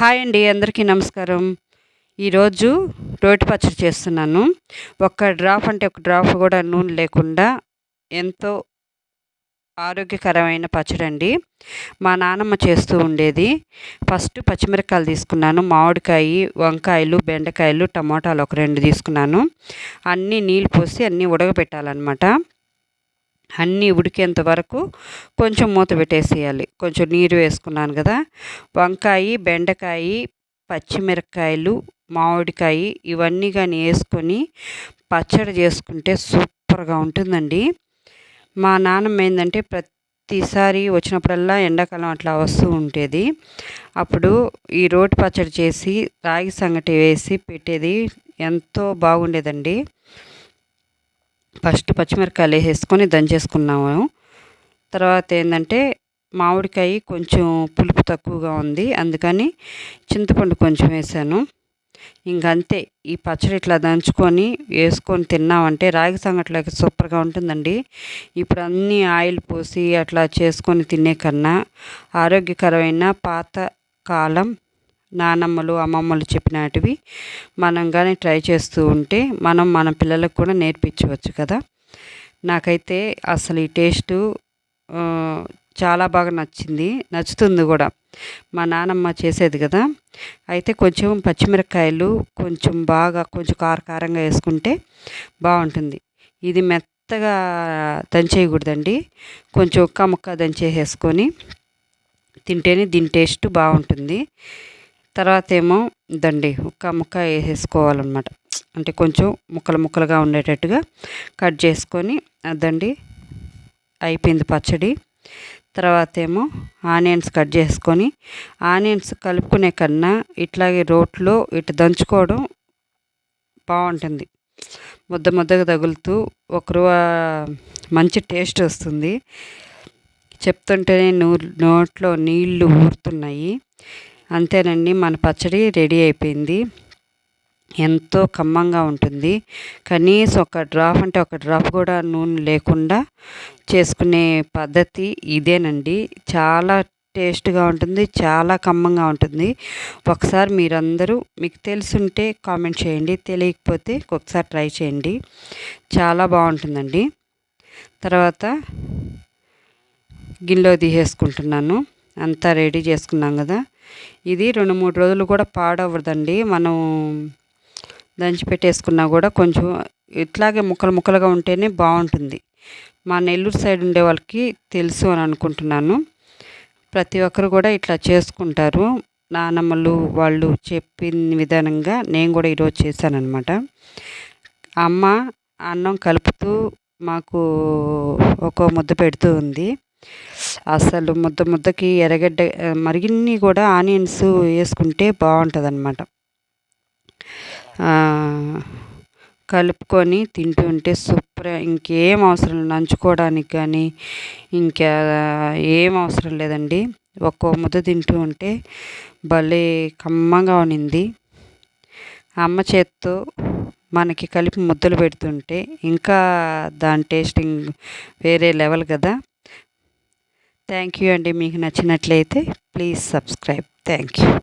Hi అండి అందరికీ నమస్కారం. ఈరోజు రోటి పచ్చడి చేస్తున్నాను. ఒక్క డ్రాప్ అంటే ఒక డ్రాప్ కూడా నూనె లేకుండా ఎంతో ఆరోగ్యకరమైన పచ్చడి అండి మా నాన్నమ్మ చేస్తూ ఉండేది. ఫస్ట్ పచ్చిమిరపకాయలు తీసుకున్నాను. మామిడికాయ వంకాయలు బెండకాయలు టమోటాలు ఒక రెండు తీసుకున్నాను. అన్నీ నీళ్ళు పోసి అన్నీ ఉడకబెట్టాలన్నమాట. అన్నీ ఉడికేంత వరకు కొంచెం మూత పెట్టేసేయాలి. కొంచెం నీరు వేసుకున్నాను కదా. వంకాయ బెండకాయ పచ్చిమిరపకాయలు మామిడికాయ ఇవన్నీ కానీ వేసుకొని పచ్చడి చేసుకుంటే సూపర్గా ఉంటుందండి. మా నాన్నమ్మ ఏంటంటే ప్రతిసారి వచ్చినప్పుడల్లా ఎండాకాలం అట్లా వస్తూ ఉండేది. అప్పుడు ఈ రోటి పచ్చడి చేసి రాగి సంగటి వేసి పెట్టేది ఎంతో బాగుండేదండి. ఫస్ట్ పచ్చిమిరపకాయలు వేసేసుకొని దంచేసుకున్నాము తర్వాత ఏంటంటే మామిడికాయ కొంచెం పులుపు తక్కువగా ఉంది. అందుకని చింతపండు కొంచెం వేసాను. ఇంకంతే ఈ పచ్చడి ఇట్లా దంచుకొని వేసుకొని తిన్నామంటే రాగి సంగట్లోకి సూపర్గా ఉంటుందండి. ఇప్పుడు అన్నీ ఆయిల్ పోసి అట్లా చేసుకొని తినే కన్నా ఆరోగ్యకరమైన పాత కాలం నానమ్మలు అమ్మమ్మలు చెప్పినటివి మనం కానీ ట్రై చేస్తూ ఉంటే మనం మన పిల్లలకు కూడా నేర్పించవచ్చు కదా. నాకైతే అసలు ఈ టేస్టు చాలా బాగా నచ్చింది నచ్చుతుంది కూడా. మా నానమ్మ చేసేది కదా. అయితే కొంచెం పచ్చిమిరపకాయలు కొంచెం బాగా కొంచెం కారకారంగా వేసుకుంటే బాగుంటుంది. ఇది మెత్తగా దంచేయకూడదండి. కొంచెం ఒక్క ముక్క దంచేసేసుకొని తింటేనే దీని టేస్ట్ బాగుంటుంది. తర్వాత ఏమో దండి ఒక్క ముక్క వేసేసుకోవాలన్నమాట. అంటే కొంచెం ముక్కలు ముక్కలుగా ఉండేటట్టుగా కట్ చేసుకొని అదండి అయిపోయింది పచ్చడి. తర్వాత ఏమో ఆనియన్స్ కట్ చేసుకొని ఆనియన్స్ కలుపుకునే కన్నా ఇట్లాగే రోట్లో ఇటు దంచుకోవడం బాగుంటుంది. ముద్ద ముద్దగా తగులుతూ ఒకరు మంచి టేస్ట్ వస్తుంది. చెప్తుంటేనే నూ నోట్లో నీళ్ళు ఊరుతున్నాయి. అంతేనండి మన పచ్చడి రెడీ అయిపోయింది. ఎంతో కమ్మంగా ఉంటుంది. కనీసం ఒక డ్రాప్ అంటే ఒక డ్రాప్ కూడా నూనె లేకుండా చేసుకునే పద్ధతి ఇదేనండి. చాలా టేస్ట్గా ఉంటుంది చాలా కమ్మంగా ఉంటుంది. ఒకసారి మీరందరూ మీకు తెలుసుంటే కామెంట్ చేయండి తెలియకపోతే ఒకసారి ట్రై చేయండి. చాలా బాగుంటుందండి. తర్వాత గిన్నెలో తీసేసుకుంటున్నాను. అంతా రెడీ చేసుకున్నాం కదా. ఇది రెండు మూడు రోజులు కూడా పాడవదండి మనం దంచి పెట్టేసుకున్నా కూడా కొంచెం ఇట్లాగే ముక్కలు ముక్కలుగా ఉంటేనే బాగుంటుంది. మా నెల్లూరు సైడ్ ఉండే వాళ్ళకి తెలుసు అని అనుకుంటున్నాను. ప్రతి ఒక్కరు కూడా ఇట్లా చేసుకుంటారు. నానమ్మలు వాళ్ళు చెప్పిన విధానంగా నేను కూడా ఈరోజు చేశానమాట అమ్మ అన్నం కలుపుతూ మాకు ఒక ముద్ద పెడుతూ ఉంది. అసలు ముద్ద ముద్దకి ఎర్రగడ్డ మరిగిన్ని కూడా ఆనియన్స్ వేసుకుంటే బాగుంటుంది అనమాట కలుపుకొని ఉంటే సూపర్ ఇంకేం అవసరం నంచుకోవడానికి కానీ ఇంకా ఏం అవసరం లేదండి. ఒక్కో ముద్ద తింటూ ఉంటే భలే కమ్మగా ఉన్నింది అమ్మ చేత్తో మనకి కలిపి ముద్దలు పెడుతుంటే ఇంకా దాని టేస్టింగ్ వేరే లెవెల్ కదా. థ్యాంక్ యూ అండి మీకు నచ్చినట్లయితే ప్లీజ్ సబ్స్క్రైబ్. Thank you.